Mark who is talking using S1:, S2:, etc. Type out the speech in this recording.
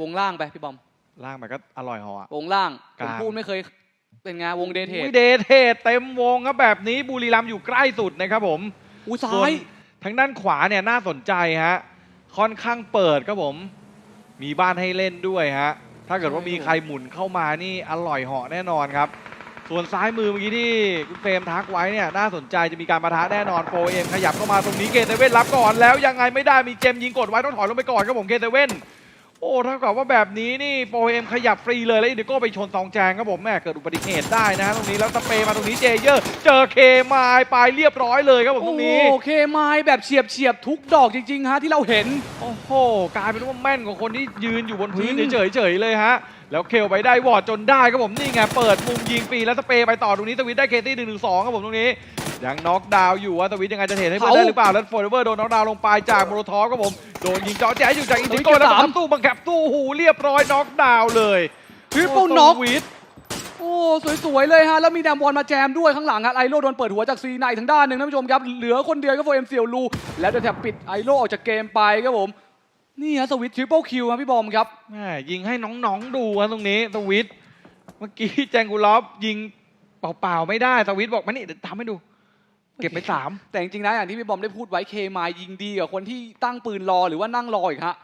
S1: วงล่างไปพี่บอม
S2: ล่างมันก็อร่อยเหอ
S1: วงล่าง
S2: ก
S1: ผ
S2: ลาง
S1: มพูดไม่เคยเป็นไงวงเดทเท
S2: อุ้
S1: ด
S2: ยเดทเทดเต็มวงครับแบบนี้บุรีรัมย์อยู่ใกล้สุดนะครับผม
S1: อุ้ยซ้า
S2: ส่วน
S1: ย
S2: ทางด้านขวาเนี่ยน่าสนใจฮะ ค่อนข้างเปิดครับผม มีบ้านให้เล่นด้วยฮะ ถ้าเกิดว่ามีใครหมุนเข้ามานี่อร่อยเหาะแน่นอนครับ ส่วนซ้ายมือเมื่อกี้ที่คุณเฟรมทักไว้เนี่ยน่าสนใจจะมีการประทะแน่นอนโฟเอ็มขยับเข้ามาตรงนี้เกเตเว่นรับก่อนแล้วยังไงไม่ได้มีเจมยิงกดไว้ต้องถอยลงไปก่อนครับผมเกเตเว่น โอ้เท่ากับว่าแบบนี้นี่โฟเอ็มขยับฟรีเลยแล้วอินดิโก้ไปชนซองแจงครับผมแม่เกิดอุบัติเหตุได้นะฮะตรงนี้แล้วสเปรย์มาตรงนี้เจเยอร์เจอเคมายไปเรียบร้อยเลยครับผมต
S1: โอ้
S2: รง
S1: โห
S2: นี้
S1: เคมายแบบเฉียบเฉียบๆทุกดอกจริงๆฮะที่เราเห็น
S2: โอ้โหกลายเป็นว่าแม่นกว่าคนที่ยืนอยู่บนพื้น
S1: จริง
S2: เฉยๆเลยฮะแล้วเคลไปได้วอร์ดจนได้ครับผมนี่ไงเปิดมุมยิงฟรีแล้วสเปรย์ไปต่อตรงนี้สวิตได้เคตี้หนึ่งหนึ่งสองครับผมตรงนี้ ยังน็อกดาวน์อยู่ว่าสวิตยังไงจะเทรดให้เพื่อนได้หรือเปล่า แล้วโฟร์เวอร์โดนน็อกดาวน์ลงไปจากโมโรทอฟครับผม โดนยิงเจาะแจ๊อยู่จากอินดิโก้แล้วบังคับตู้บังคับตู้หูเรียบร้อยน็อกดาวน์เลย
S1: ทริปเปิลน็อก
S2: วิท
S1: โอ้ สวยๆเลยฮะ แล้วมีแดมบอลมาแจมด้วยข้างหลังครับไอโร่โดนเปิดหัวจากซีไนทางด้านหนึ่งท่านผู้ชมครับ เหลือคนเดียวก็โฟเอ็มเซียวลูแล้วจะแถบปิดไอโร่ออกจากเกมไปครับผมนี่ฮะสวิตทริปเปิลคิวครับพี่บอมครับ
S2: แม่ยิงให้น้องๆดูฮะตรงนี้สวิตเมื่อกี้แจงกูลอฟยิงเปล่าๆไม่ได้สวิตบอกมานี่เดี๋ยวทำให้ดู เก็บไปสาม
S1: แต่จริงๆนะอย่างที่พี่บอมได้พูดไว้เคมายยิงดีกว่าคนที่ตั้งปืนรอหรือว่านั่งรออีกฮะ